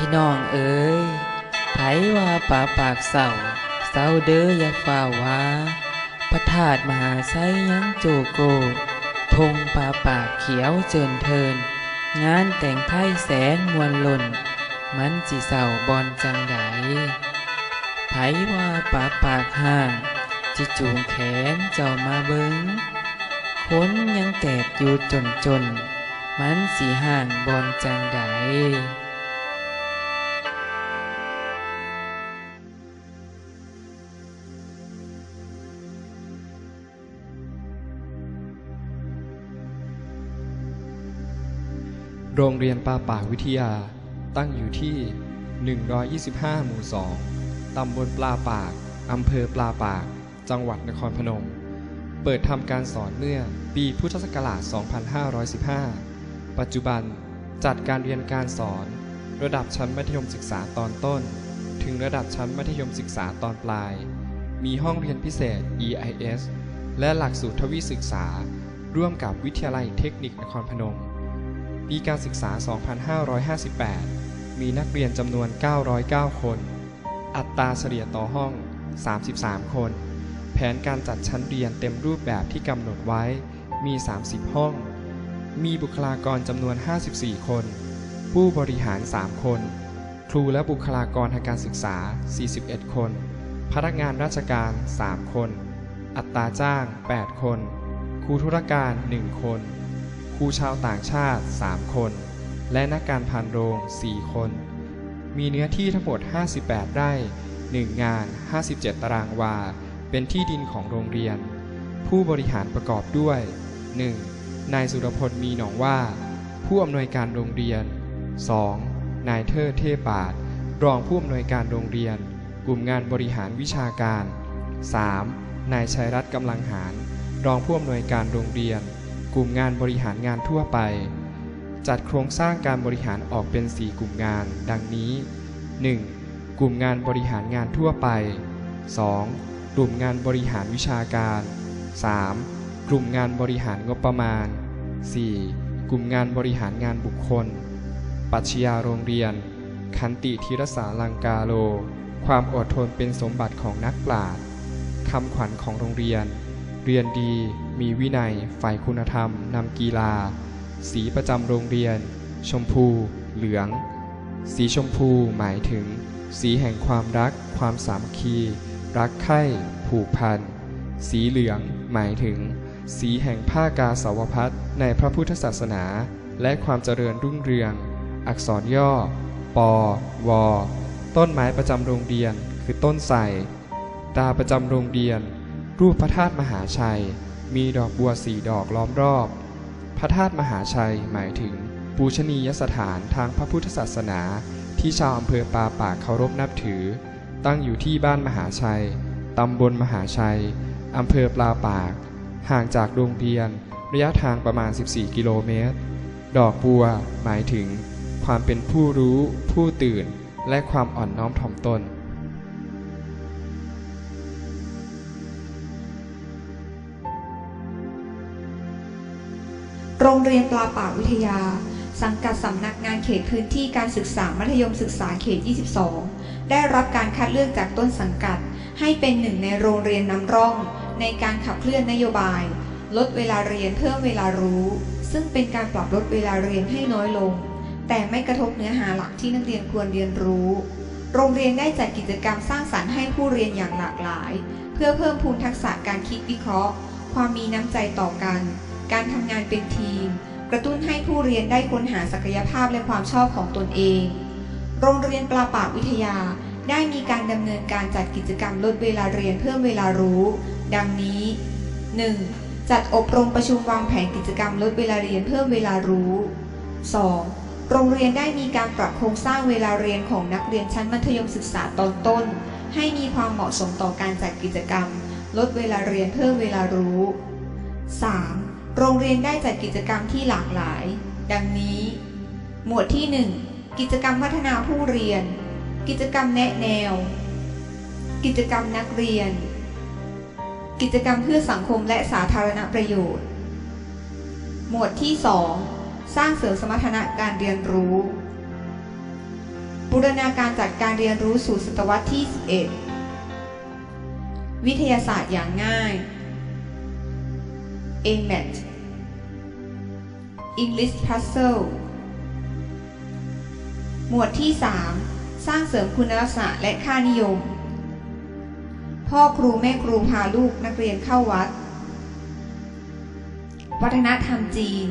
พี่น้องเอ๋ยไผว่าป่าปากเศร้าเศร้าเด้ออย่าฝ่าวาพระธาตุมหาไซยังโจโกธงป่าปากเขียวเจินเทิน งานแต่งไทยแสนมวลล่น มันสิเศร้าบอนจังใดไผว่าป่าปากห่างจิจูงแขนเจ้ามาเบิงคนยังแตกอยู่จนจน มันสีห่างบอนจังใด โรงเรียนปาปากวิทยา ตั้งอยู่ที่ 125 หมู่ 2 ตำบลปลาปาก อำเภอปลาปาก จังหวัดนครพนม เปิดทำการสอนเมื่อปีพุทธศักราช 2515 ปัจจุบันจัดการเรียนการสอน ระดับชั้นมัธยมศึกษาตอนต้น ถึงระดับชั้นมัธยมศึกษาตอนปลาย มีห้องเรียนพิเศษ EIS และหลักสูตรทวีศึกษา ร่วมกับวิทยาลัยเทคนิคนครพนม ปีการศึกษา 2558 มีนักเรียนจำนวน 909 คน อัตราเฉลี่ยต่อห้อง 33 คน แผนการจัดชั้นเรียนเต็มรูปแบบที่กำหนดไว้ มี 30 ห้อง มีบุคลากรจำนวน 54 คน ผู้บริหาร 3 คน ครูและบุคลากรทางการศึกษา 41 คน พนักงานราชการ 3 คน อัตราจ้าง 8 คน ครูธุรการ 1 คน ครูชาวต่างชาติ 3 คน และนักการพันโรง 4 คน มีเนื้อที่ทั้งหมด 58 ไร่ 1 งาน 57 ตารางวา เป็นที่ดินของโรงเรียน ผู้บริหารประกอบด้วย 1. นายสุรพลมีหนองว่า ผู้อำนวยการโรงเรียน 2. นายเทิดเทพปาดรองผู้อำนวยการโรงเรียน กลุ่มงานบริหารวิชาการ 3. นายชัยรัตน์กำลังหาร รองผู้อำนวยการโรงเรียน กลุ่มงานบริหารงานทั่วไป จัดโครงสร้างการบริหารออกเป็น 4 กลุ่มงาน ดังนี้ 1. กลุ่มงานบริหารงานทั่วไป 2. กลุ่มงานบริหารวิชาการ 3. กลุ่มงานบริหารงบประมาณ 4. กลุ่มงานบริหารงานบุคคลปรัชญาโรงเรียน คันติธีรสาลังกาโล ความอดทนเป็นสมบัติของนักปราชญ์คำขวัญของโรงเรียน เรียนดี มีวินัย ฝ่ายคุณธรรม นำกีฬา สีประจำโรงเรียน ชมพู เหลือง สีชมพูหมายถึง สีแห่งความรัก ความสามัคคี รักใคร่ผูกพัน สีเหลือง หมายถึง สีแห่งผ้ากาสาวพัดในพระพุทธศาสนา และความเจริญรุ่งเรือง อักษรย่อ ปอวอต้นไม้ประจำโรงเรียน คือต้นไทรดาประจำโรงเรียน รูปพระธาตุมหาชัย มีดอกบัวสีดอกล้อมรอบ พระธาตุมหาชัยหมายถึง ปูชนียสถานทางพระพุทธศาสนา ที่ชาวอำเภอปาปากเคารพนับถือ ตั้งอยู่ที่บ้านมหาชัย ตำบลมหาชัย อำเภอปลาปาก ห่างจากโรงเรียน ระยะทางประมาณ 14 กิโลเมตร ดอกบัวหมายถึง ความเป็นผู้รู้ ผู้ตื่น และความอ่อนน้อมถ่อมตน โรงเรียนปลาปากวิทยา สังกัดสำนักงานเขตพื้นที่การศึกษามัธยมศึกษาเขต 22 ได้รับการคัดเลือกจากต้นสังกัด ให้เป็นหนึ่งในโรงเรียนนำร่อง ในการขับเคลื่อนนโยบาย ลดเวลาเรียนเพิ่มเวลารู้ ซึ่งเป็นการปรับลดเวลาเรียนให้น้อยลง แต่ไม่กระทบเนื้อหาหลักที่นักเรียนควรเรียนรู้ โรงเรียนได้จัดกิจกรรมสร้างสรรค์ให้ผู้เรียนอย่างหลากหลาย เพื่อเพิ่มพูนทักษะการคิดวิเคราะห์ ความมีน้ำใจต่อกัน การทำงานเป็นทีม กระตุ้นให้ผู้เรียนได้ค้นหาศักยภาพและความชอบของตนเอง โรงเรียนปลาปากวิทยาได้มีการดำเนินการจัดกิจกรรมลดเวลาเรียนเพิ่มเวลารู้ ดังนี้ 1. จัดอบรมประชุมวางแผนกิจกรรมลดเวลาเรียนเพิ่มเวลารู้ 2. โรงเรียนได้มีการปรับโครงสร้างเวลาเรียนของนักเรียนชั้นมัธยมศึกษาตอนต้น ให้มีความเหมาะสมต่อการจัดกิจกรรม ลดเวลาเรียนเพิ่มเวลารู้ 3. โรงเรียนได้จัดกิจกรรมที่หลากหลาย ดังนี้ หมวดที่ 1 กิจกรรมพัฒนาผู้เรียน กิจกรรมแนะแนว กิจกรรมนักเรียน กิจกรรมเพื่อสังคมและสาธารณประโยชน์ หมวดที่ 2 สร้างเสริมสมรรถนะการเรียนรู้ บูรณาการจัดการเรียนรู้สู่ศตวรรษที่ 11 วิทยาศาสตร์อย่างง่าย AMAT English Puzzle หมวดที่ 3 สร้างเสริมคุณลักษณะและค่านิยม พ่อครูแม่ครูพาลูกนักเรียนเข้าวัด วัฒนธรรมจีน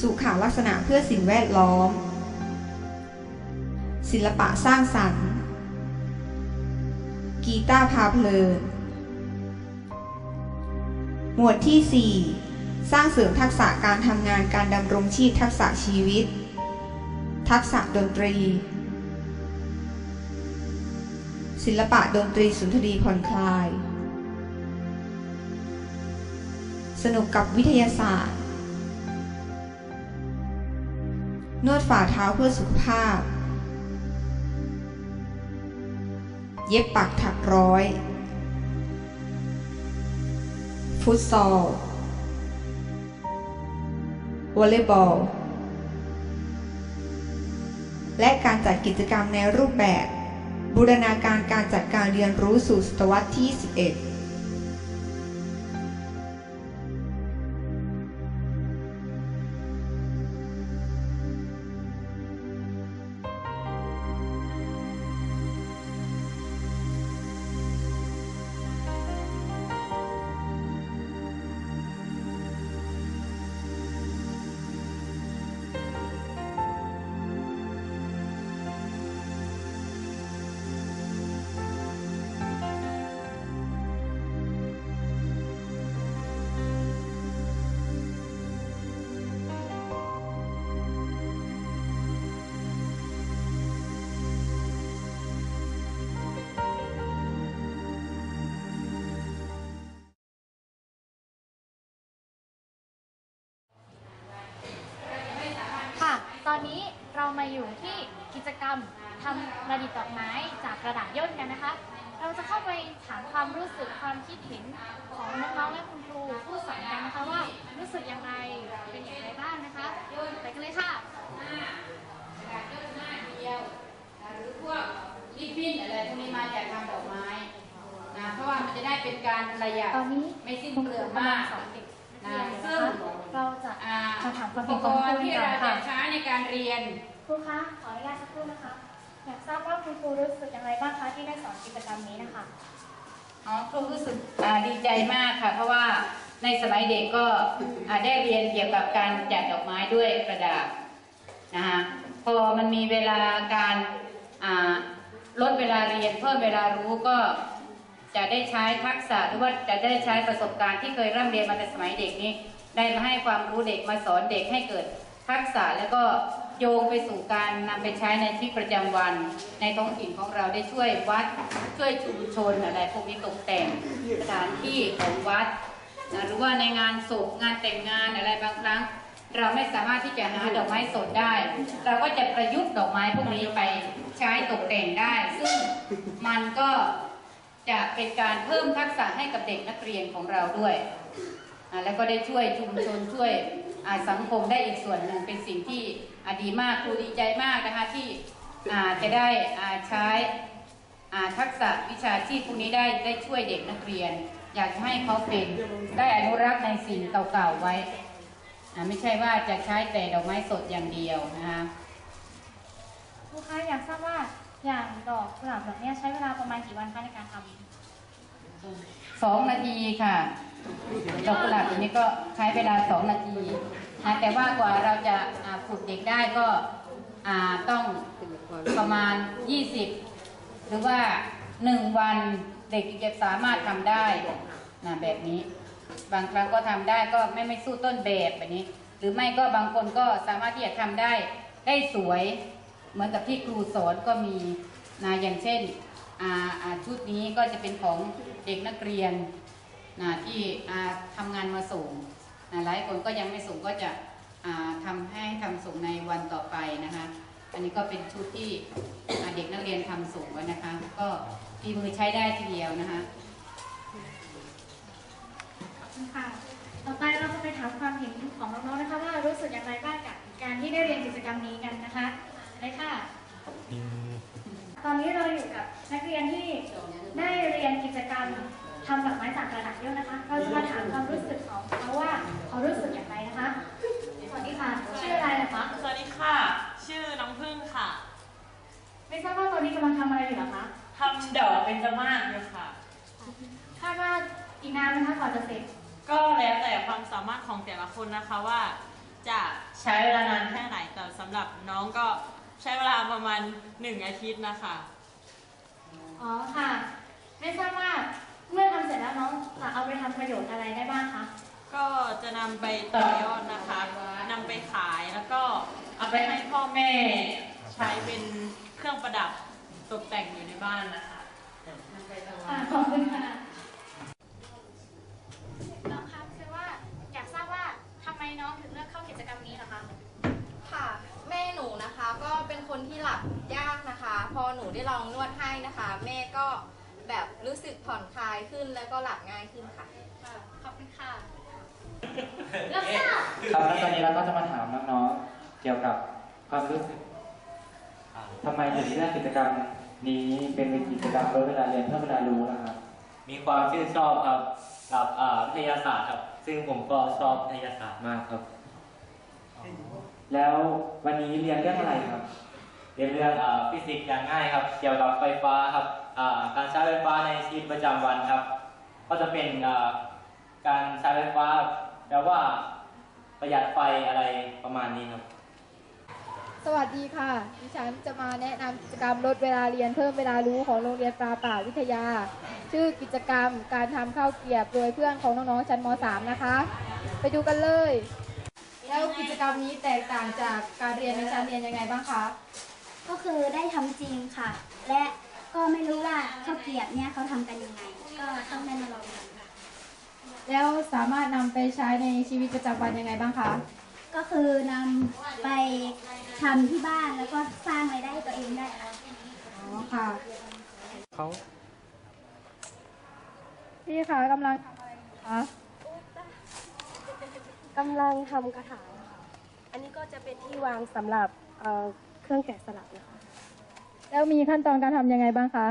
สุขาลักษณะเพื่อสิ่งแวดล้อม ศิลปะสร้างสรรค์ กีตาร์พาเพลิน หมวดที่ 4 สร้างเสริมทักษะการทำงานการดำรงชีพทักษะชีวิต ทักษะดนตรี ศิลปะดนตรีสุนทรีผ่อนคลาย สนุกกับวิทยาศาสตร์ นวดฝ่าเท้าเพื่อสุขภาพ เย็บปักถักร้อย ฟุตซอล วอลเลย์บอล และการจัดกิจกรรมในรูปแบบ บูรณาการการจัดการเรียนรู้สู่ศตวรรษที่ 11 มาอยู่ที่กิจกรรมทำประดิษฐ์ดอกไม้จากกระดาษย่นกันนะคะ เราจะเข้าไปถามความรู้สึกความคิดเห็นของน้องๆและคุณครูผู้สอนกันนะคะว่ารู้สึกยังไงเป็นอย่างไรบ้างนะคะไปกันเลยค่ะหรือพวกรีบบิ้นอะไรพวกนี้มาจากทำดอกไม้นะเพราะว่ามันจะได้เป็นการประหยัดตอนนี้ไม่สิ้นคุณเปคลืรูองกำลัมางกสอนเด็กนะเรียนซึ่นะงคะเราจะอ่ามาถามความอุเห็ปนกของ การเรียน ครูคะขออนุญาตสักครู่นะคะ อยากทราบว่าคุณครูรู้สึกอย่างไรบ้างคะที่ได้สอนกิจกรรมนี้นะคะ อ๋อครูรู้สึกอ่าดีใจมากค่ะ เพราะว่าในสมัยเด็กก็อ่าได้เรียนเกี่ยวกับการจัดดอกไม้ด้วยกระดาษนะคะพอมันมีเวลาการอ่าลดเวลาเรียนเพิ่มเวลารู้ก็จะได้ใช้ทักษะหรือว่าจะได้ใช้ประสบการณ์ที่เคยร่ำเรียนมาแต่สมัยเด็กนี้ ได้มาให้ความรู้เด็กมาสอนเด็กให้เกิด ทักษะแล้วก็โยงไปสู่การนำไปใช้ในชีวิตประจำวัน ในท้องถิ่นของเราได้ช่วยวัดช่วยชุมชนอะไรพวกนี้ตกแต่งสถานที่ของวัดหรือว่าในงานศพงานแต่งงานอะไรบางครั้ง เราไม่สามารถที่จะหาดอกไม้สดได้ เราก็จะประยุกต์ดอกไม้พวกนี้ไปใช้ตกแต่งได้ ซึ่งมันก็จะเป็นการเพิ่มทักษะให้กับเด็กนักเรียนของเราด้วย แล้วก็ได้ช่วยชุมชนช่วย สังคมได้อีกส่วนหนึ่งเป็นสิ่งที่อ่าดีมากครูดีใจมากนะคะที่อ่าจะได้อ่าใช้อ่าทักษะวิชาชีพพวกนี้ได้ได้ช่วยเด็กนักเรียน อยากจะให้เขาเป็นได้อนุรักษ์ในสิ่งเก่าๆไว้อ่าไม่ใช่ว่าจะใช้แต่ดอกไม้สดอย่างเดียวนะคะครูคะอยากทราบว่าอย่างดอกกุหลาบดอกเนี้ยใช้เวลาประมาณกี่วันคะในการทำสองนาทีค่ะ ดอกกุหลาบตัวนี้ก็ใช้เวลาสองนาทีนะแต่ว่ากว่าเราจะฝึกเด็กได้ก็ต้องประมาณ 20 หรือว่า 1 วันเด็กจะสามารถทำได้นะแบบนี้ บางครั้งก็ทำได้ก็ไม่ไม่สู้ต้นแบบแบบนี้ หรือไม่ก็บางคนก็สามารถที่จะทำได้ได้สวย เหมือนกับที่ครูสอนก็มีนะอย่างเช่นชุดนี้ก็จะเป็นของเด็กนักเรียน นะที่ทำงานมาส่งหลายคนก็ยังไม่ส่งก็จะทำให้ทำส่งในวันต่อไปนะคะ อันนี้ก็เป็นชุดที่เด็กนักเรียนทำส่งนะคะ ก็ฝีมือใช้ได้ทีเดียวนะคะค่ะต่อไปเราจะไปถามความเห็นของน้องๆนะคะว่ารู้สึกอย่างไรบ้างกับการที่ได้เรียนกิจกรรมนี้กันนะคะได้ค่ะ ตอนนี้เราอยู่กับนักเรียนที่ได้เรียนกิจกรรม ทำดอกไม้จากกระดาษย่นนะคะ เราจะมาถามความรู้สึกของเขาว่าเขารู้สึกอย่างไรนะคะ สวัสดีค่ะ ชื่ออะไรนะคะ สวัสดีค่ะ ชื่อน้องพึ่งค่ะ ไม่ทราบว่าตอนนี้กำลังทำอะไรอยู่เหรอคะทำดอกเป็นจมาศอยู่ค่ะ คาดว่าอีกนานไหมคะกว่าจะเสร็จ ก็แล้วแต่ความสามารถของแต่ละคนนะคะว่า จะใช้เวลานานแค่ไหน แต่สำหรับน้องก็ใช้เวลาประมาณหนึ่งอาทิตย์นะคะ อ๋อค่ะ ไม่ทราบว่า เมื่อทำเสร็จแล้วน้องจะเอาไปทำประโยชน์อะไรได้บ้างคะ ก็จะนำไปต่อยอดนะคะนำไปขายแล้วก็เอาไปให้พ่อแม่ใช้เป็นเครื่องประดับตกแต่งอยู่ในบ้านนะคะค่ะขอบคุณค่ะ น้องคะคือว่าอยากทราบว่าทำไมน้องถึงเลือกเข้ากิจกรรมนี้เหรอคะ ค่ะแม่หนูนะคะก็เป็นคนที่หลับยากนะคะ พอหนูได้ลองนวดให้นะคะ แม่ก็ แบบรู้สึกผ่อนคลายขึ้นแล้วก็หลับง่ายขึ้นค่ะ ค่ะขอบคุณค่ะรับทราบครับแล้วตอนนี้เราก็จะมาถามน้องๆ เกี่ยวกับความรู้สึกทำไมถึงเลือกกิจกรรมนี้เป็นกิจกรรมลดเวลาเรียนเพิ่มเวลารู้นะครับ มีความชื่นชอบครับกับอ่าวิทยาศาสตร์ครับ ซึ่งผมก็ชอบวิทยาศาสตร์มากครับ แล้ววันนี้เรียนเรื่องอะไรครับ เรียนเรื่องอ่าฟิสิกส์อย่างง่ายครับ เกี่ยวกับไฟฟ้าครับอ่า การใช้ไฟฟ้าในชีวิตประจำวันครับ ก็จะเป็นอ่าการใช้ไฟฟ้าแปลว่าประหยัดไฟอะไรประมาณนี้ครับ สวัสดีค่ะ ดิฉันจะมาแนะนำกิจกรรมลดเวลาเรียนเพิ่มเวลารู้ของโรงเรียนปลาป่าวิทยา ชื่อกิจกรรมการทำข้าวเกรียบโดยเพื่อนของน้องๆชั้นม .3 นะคะ ไปดูกันเลย แล้วกิจกรรมนี้แตกต่างจากการเรียนในชั้นเรียนยังไงบ้างคะ ก็คือได้ทำจริงค่ะ และ ก็ไม่รู้ว่าข้าวเกรียบเนี่ยเขาทำกันยังไง ก็ต้องได้มาลองทำค่ะ แล้วสามารถนำไปใช้ในชีวิตประจำวันยังไงบ้างคะ ก็คือนำไปทำที่บ้านแล้วก็สร้างรายได้ให้ตัวเองได้ค่ะ อ๋อค่ะ เขาพี่คะกำลังทำอะไรอยู่คะ กำลังทำกระถางค่ะ อันนี้ก็จะเป็นที่วางสำหรับเอ่อเครื่องแกะสลักนะคะ แล้วมีขั้นตอนการทำยังไงบ้างคะ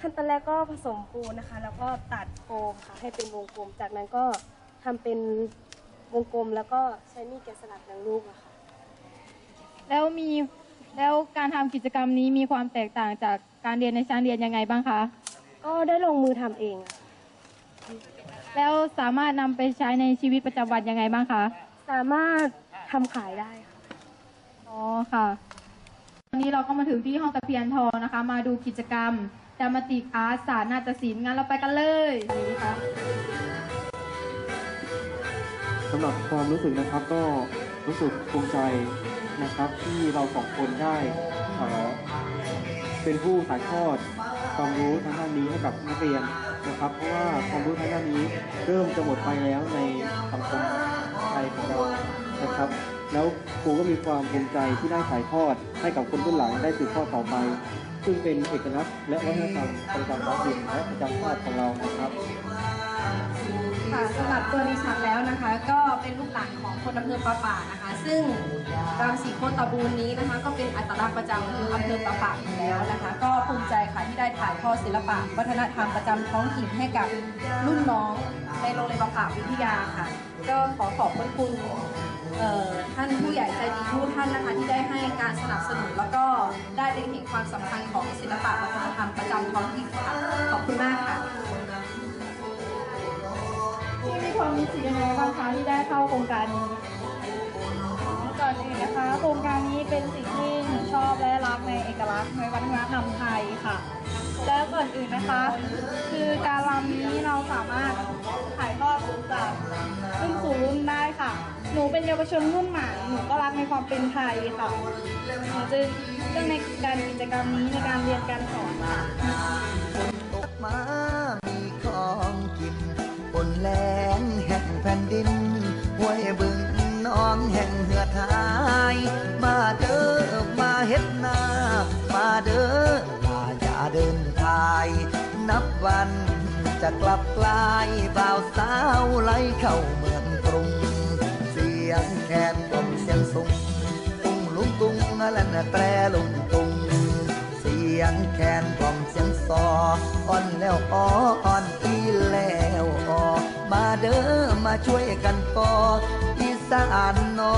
ขั้นตอนแรกก็ผสมปูนนะคะ แล้วก็ตัดโฟมค่ะให้เป็นวงกลม จากนั้นก็ทำเป็นวงกลมแล้วก็ใช้มีดแกะสลักดังลูกอะค่ะ แล้วมีแล้วการทำกิจกรรมนี้มีความแตกต่างจากการเรียนในชั้นเรียนยังไงบ้างคะ ก็ได้ลงมือทำเองอะแล้วสามารถนำไปใช้ในชีวิตประจำวันยังไงบ้างคะ สามารถทำขายได้ค่ะ อ๋อค่ะ วันนี้เราก็มาถึงที่ห้องตะเพียนทองนะคะ มาดูกิจกรรมดรามาติกอาร์ตศาสตร์นาฏศิลป์งั้นเราไปกันเลยนี่ค่ะสำหรับความรู้สึกนะครับก็รู้สึกภูมิใจนะครับที่เราสองคนได้เอ่อเป็นผู้ถ่ายทอดความรู้ทางด้านนี้ให้กับนักเรียนนะครับ เพราะว่าความรู้ทางด้านนี้เริ่มจะหมดไปแล้วในสังคมไทยของเรานะครับ แล้วครูก็มีความภูมิใจที่ได้ถ่ายทอด ให้กับคนรุ่นหลังได้สืบทอดต่อไป ซึ่งเป็นเอกลักษณ์และวัฒนธรรมประจำท้องถิ่นและประจำชาติของเรานะครับ ค่ะสำหรับตัวดิฉันแล้วนะคะ ก็เป็นลูกหลานของคนอำเภอปะป่านะคะ ซึ่งรังสีโคตบูรนี้นะคะ ก็เป็นอัตลักษณ์ประจำอำเภอปะป่าอยู่แล้วนะคะ ก็ภูมิใจค่ะที่ได้ถ่ายทอดศิลปะ วัฒนธรรมประจำท้องถิ่นให้กับรุ่นน้องในโรงเรียนปะป่าวิทยาค่ะ ก็ขอขอบคุณ ท่านผู้ใหญ่ใจดีทุกท่านนะคะที่ได้ให้การสนับสนุนแล้วก็ได้เล็งเห็นความสำคัญของศิลปะวัฒนธรรมประจำท้องถิ่นค่ะขอบคุณมากค่ะที่มีความรู้สึกยังไงบ้างคะที่ได้เข้าโครงการนี้ก่อนอื่นนะคะ โครงการนี้เป็นสิ่งที่หนูชอบและรักในเอกลักษณ์ในวัฒนธรรมไทยค่ะแล้วก่อนอื่นนะคะ คือการรำนี้เราสามารถถ่ายทอดจาก เป็นเยาวชนรุ่นใหม่หนูก็รักในความเป็นไทยค่ะหนูจึงเรื่องในการกิจกรรมนี้ในการเรียนการสอนค่ะตกมามีของกินบนแลงแห่งแผ่นดินห้วยบึงน้องแห่งเหือดหาย มาเด้อมาเฮ็ดนามาเด้อลาอย่าเดินทาย นับวันจะกลับกลายบ่าวสาวไหลเข้าเมืองกรุง สียงแคนกลมเสียงสุงตุงลุงตุงอะไรนะแตรลุงตุง เสียงแคนกลมเสียงซออ่อนแล้วอ่อนอีแล้วอ้อมาเด้อมาช่วยกันก่ออีสานนอ